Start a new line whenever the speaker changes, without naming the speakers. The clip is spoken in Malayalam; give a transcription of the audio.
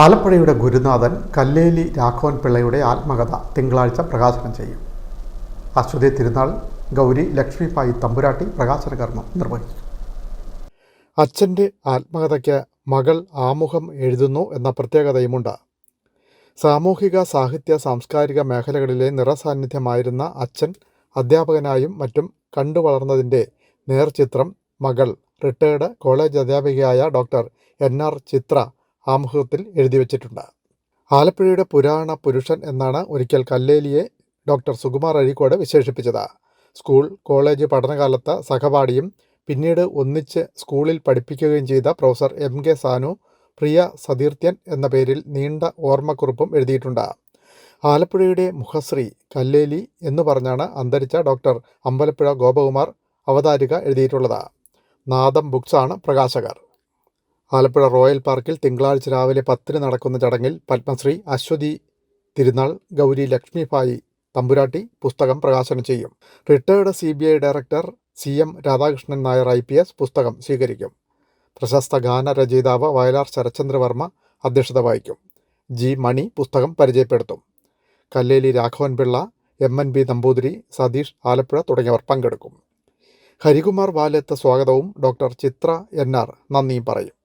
ആലപ്പുഴയുടെ ഗുരുനാഥൻ കല്ലേലി രാഘവൻ പിള്ളയുടെ ആത്മകഥ തിങ്കളാഴ്ച പ്രകാശനം ചെയ്യും. അശ്വതി തിരുനാൾ ഗൗരി ലക്ഷ്മിഭായി തമ്പുരാട്ടി പ്രകാശന കർമ്മം നിർവഹിച്ചു അച്ഛന്റെ ആത്മകഥയ്ക്ക് മകൾ ആമുഖം എഴുതുന്നു എന്ന പ്രത്യേകതയുമുണ്ട്. സാമൂഹിക സാഹിത്യ സാംസ്കാരിക മേഖലകളിലെ നിറസാന്നിധ്യമായിരുന്ന അച്ഛൻ അധ്യാപകനായും മറ്റും കണ്ടുവളർന്നതിന്റെ നേർചിത്രം മകൾ റിട്ടയർഡ് കോളേജ് അധ്യാപികയായ ഡോക്ടർ എൻ ആർ ചിത്ര ആമുഖത്തിൽ എഴുതി വച്ചിട്ടുണ്ട്. ആലപ്പുഴയുടെ പുരാണ പുരുഷൻ എന്നാണ് ഒരിക്കൽ കല്ലേലിയെ ഡോക്ടർ സുകുമാർ അഴീക്കോട് വിശേഷിപ്പിച്ചത്. സ്കൂൾ കോളേജ് പഠനകാലത്ത് സഹപാഠിയും പിന്നീട് ഒന്നിച്ച് സ്കൂളിൽ പഠിപ്പിക്കുകയും ചെയ്ത പ്രൊഫസർ എം. കെ. സാനു പ്രിയ സതീർത്ഥ്യൻ എന്ന പേരിൽ നീണ്ട ഓർമ്മക്കുറിപ്പും എഴുതിയിട്ടുണ്ട്. ആലപ്പുഴയുടെ മുഖശ്രീ കല്ലേലി എന്ന് പറഞ്ഞാണ് അന്തരിച്ച ഡോക്ടർ അമ്പലപ്പുഴ ഗോപകുമാർ അവതാരിക എഴുതിയിട്ടുള്ളത്. നാദം ബുക്സാണ് പ്രകാശകർ. ആലപ്പുഴ റോയൽ പാർക്കിൽ തിങ്കളാഴ്ച രാവിലെ പത്തിന് നടക്കുന്ന ചടങ്ങിൽ പത്മശ്രീ അശ്വതി തിരുനാൾ ഗൗരി ലക്ഷ്മിഭായി തമ്പുരാട്ടി പുസ്തകം പ്രകാശനം ചെയ്യും. Retired C B I director C M Radhakrishnan Nair I P S പുസ്തകം സ്വീകരിക്കും. പ്രശസ്ത ഗാനരചയിതാവ് വയലാർ ശരചന്ദ്രവർമ്മ അധ്യക്ഷത വഹിക്കും. ജി മണി പുസ്തകം പരിചയപ്പെടുത്തും. Kalleli Raghavan Pillai M N B Namboothiri Satheesh Alappuzha തുടങ്ങിയവർ പങ്കെടുക്കും. ഹരികുമാർ വാലത്ത് സ്വാഗതവും ഡോക്ടർ ചിത്ര എൻ ആർ നന്ദിയും പറയും.